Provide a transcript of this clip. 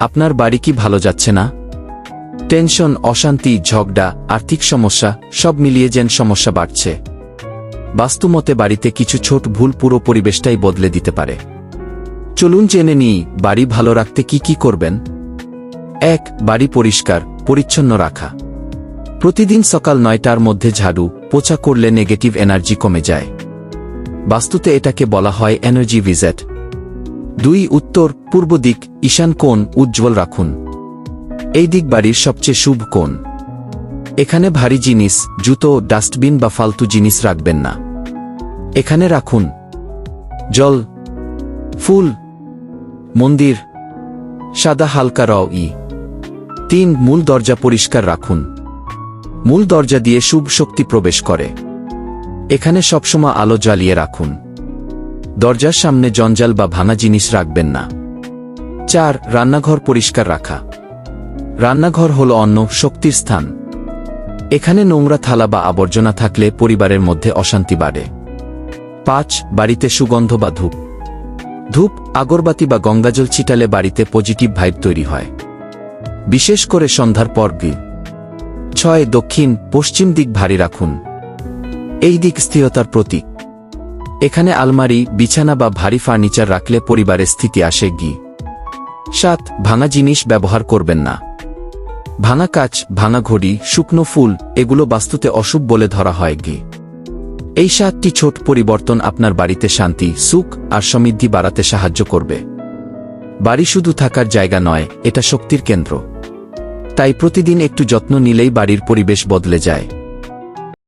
আপনার বাড়ি কি ভালো যাচ্ছে না? টেনশন, অশান্তি, ঝগড়া, আর্থিক সমস্যা, সব মিলিয়ে যেন সমস্যা বাড়ছে। বাস্তুমতে বাড়িতে কিছু ছোট ভুল পুরো পরিবেশটাই বদলে দিতে পারে। চলুন জেনে নিই, বাড়ি ভালো রাখতে কি কি করবেন? এক, বাড়ি পরিষ্কার, পরিচ্ছন্ন রাখা। প্রতিদিন সকাল নয়টার মধ্যে ঝাড়ু পোছা করলে নেগেটিভ এনার্জি কমে যায়। বাস্তুতে এটাকে বলা হয় এনার্জি ভিজেট দুই উত্তর, পূর্ব দিক, ঈশান কোণ, উজ্জ্বল রাখুন। এই দিক বাড়ির সবচেয়ে শুভ কোণ। এখানে ভারী জিনিস, জুতো, ডাস্টবিন বা ফালতু জিনিস রাখবেন না। এখানে রাখুন। জল, ফুল, মন্দির, সাদা হালকা র ই। তিন, মূল দরজা পরিষ্কার রাখুন। মূল দরজা দিয়ে শুভ শক্তি প্রবেশ করে। এখানে সবসময় আলো জ্বালিয়ে রাখুন। দরজার সামনে জঞ্জাল বা ভাঙা জিনিস রাখবেন না। চার, রান্নাঘর পরিষ্কার রাখা। রান্নাঘর হল অন্য শক্তির স্থান। এখানে নোংরা থালা বা আবর্জনা থাকলে পরিবারের মধ্যে অশান্তি বাড়ে। পাঁচ, বাড়িতে সুগন্ধ বা ধূপ। ধূপ, আগরবাতি বা গঙ্গাজল ছিটালে বাড়িতে পজিটিভ ভাইব তৈরি হয়। বিশেষ করে সন্ধ্যার পর গি ছয়, দক্ষিণ, পশ্চিম দিক ভারী রাখুন। এই দিক স্থিরতার প্রতীক। এখানে আলমারি, বিছানা বা ভারী ফার্নিচার রাখলে পরিবারের স্থিতি আসে গি। সাত, ভাঙা জিনিস ব্যবহার করবেন না। ভাঙা কাচ, ভাঙা ঘড়ি, শুকনো ফুল, এগুলো বাস্তুতে অশুভ বলে ধরা হয় গি। এই সাতটি ছোট পরিবর্তন আপনার বাড়িতে শান্তি, সুখ আর সমৃদ্ধি বাড়াতে সাহায্য করবে। বাড়ি শুধু থাকার জায়গা নয়, এটা শক্তির কেন্দ্র। তাই প্রতিদিন একটু যত্ন নিলেই বাড়ির পরিবেশ বদলে যায়।